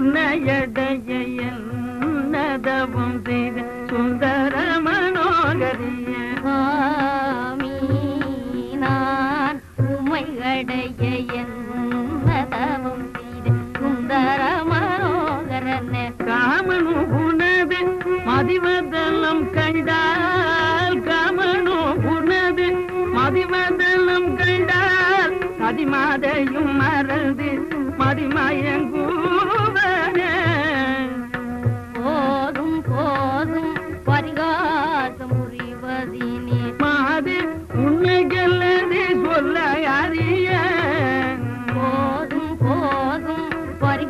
உன்னையடைய என்னதவம் செய்த சுந்தர மனோகரிய சுவாமி நான் உமையடைய என்னதவம் செய்த சுந்தர மனோகரன காமனு உனது மதிவதலம் கண்டால் காமனு உனது கண்டால் மறந்து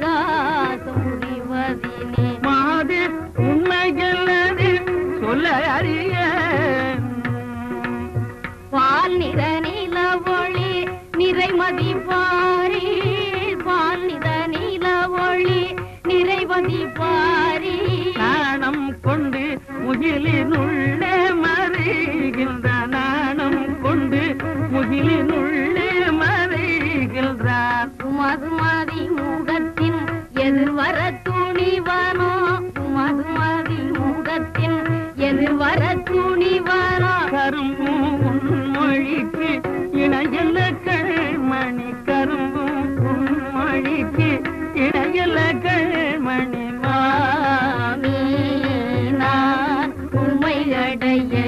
பரிகாசம் புரிவதினே மாது உண்மைகளது சொல்ல அறிய. பால் நிற நில ஒளி நிறைமதி பாரி. பால் நிற நில ஒளி நிறைமதி பாரி. நாணம் கொண்டு முகிலினுள்ளே மதத்தின் எதிர்வர துணிவரா கரும்பும் உன்மொழிக்கு இணையல கண்மணி கரும்பும் உன்மொழிக்கு இணையல கண்மணி மாமி நான் உண்மையடைய